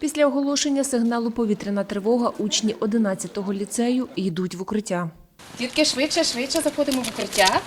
Після оголошення сигналу повітряна тривога учні 11-го ліцею йдуть в укриття. Дітки, швидше, швидше заходимо в укриття.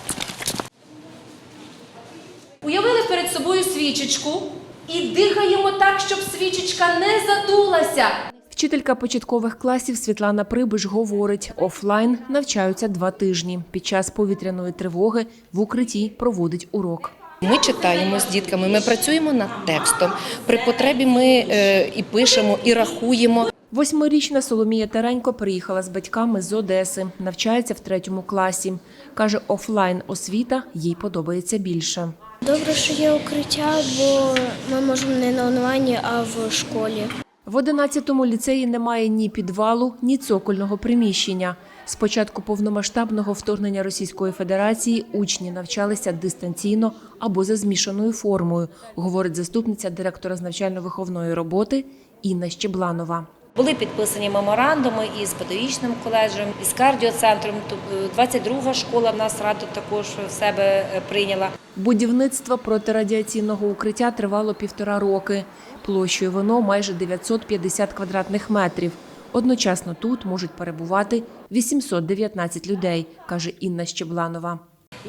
Уявили перед собою свічечку і дихаємо так, щоб свічечка не задулася. Вчителька початкових класів Світлана Прибиш говорить, офлайн навчаються два тижні. Під час повітряної тривоги в укритті проводить урок. Ми читаємо з дітками, ми працюємо над текстом. При потребі ми е, і пишемо, і рахуємо. Восьмирічна Соломія Теренько приїхала з батьками з Одеси, навчається в третьому класі. Каже, офлайн освіта їй подобається більше. Добре, що є укриття, бо ми можемо не на онлайні, а в школі. В 11-му ліцеї немає ні підвалу, ні цокольного приміщення. З початку повномасштабного вторгнення Російської Федерації учні навчалися дистанційно або за змішаною формою, говорить заступниця директора з навчально-виховної роботи Інна Щебланова. Були підписані меморандуми із педагогічним коледжем, із кардіоцентром. Тобто 22-га школа в нас раду також в себе е, прийняла. Будівництво протирадіаційного укриття тривало півтора роки. Площею воно майже 950 квадратних метрів. Одночасно тут можуть перебувати 819 людей, каже Інна Щебланова.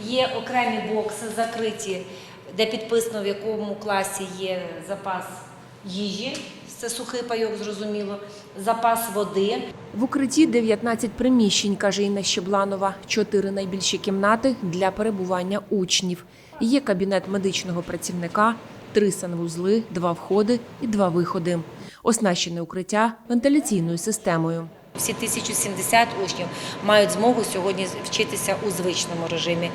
Є окремі бокси закриті, де підписано в якому класі є запас їжі. Це сухий пайок, зрозуміло, запас води. В укритті 19 приміщень, каже Інна Щебланова. Чотири найбільші кімнати для перебування учнів. Є кабінет медичного працівника, три санвузли, два входи і два виходи. Оснащене укриття вентиляційною системою. Всі 1070 учнів мають змогу сьогодні вчитися у звичному режимі.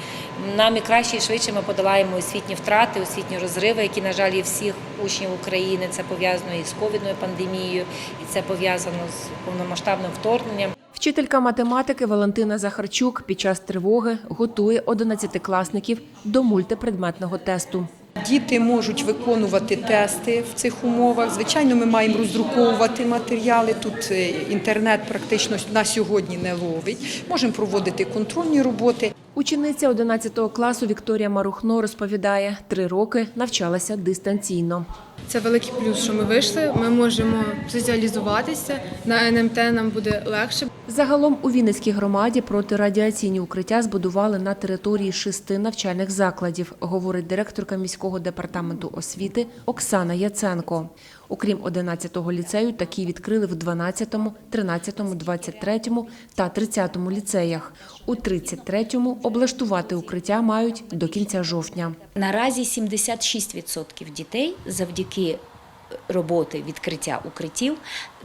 Нам і краще і швидше ми подолаємо освітні втрати, освітні розриви, які, на жаль, є всіх учнів України. Це пов'язано і з ковідною пандемією, і це пов'язано з повномасштабним вторгненням. Вчителька математики Валентина Захарчук під час тривоги готує 11-класників до мультипредметного тесту. Діти можуть виконувати тести в цих умовах. Звичайно, ми маємо роздруковувати матеріали. Тут е, інтернет практично на сьогодні не ловить. Можемо проводити контрольні роботи. Учениця 11 класу Вікторія Марухно розповідає, три роки навчалася дистанційно. Це великий плюс, що ми вийшли. Ми можемо соціалізуватися. На НМТ нам буде легше. Загалом у Вінницькій громаді протирадіаційні укриття збудували на території шести навчальних закладів, говорить директорка міського департаменту освіти Оксана Яценко. Окрім 11-го ліцею, такі відкрили в 12-му, 13-му, 23-му та 30-му ліцеях. У 33-му облаштувати укриття мають до кінця жовтня. Наразі 76% дітей завдяки роботи відкриття укриттів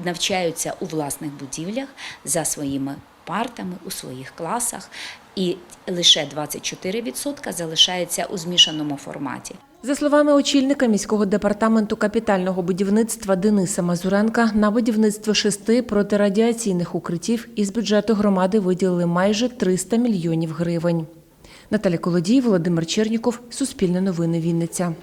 навчаються у власних будівлях за своїми партами у своїх класах, і лише 24% залишаються у змішаному форматі. За словами очільника міського департаменту капітального будівництва Дениса Мазуренка, на будівництво шести протирадіаційних укриттів із бюджету громади виділили майже 300 мільйонів гривень. Наталя Колодій, Володимир Черніков, Суспільне новини Вінниця.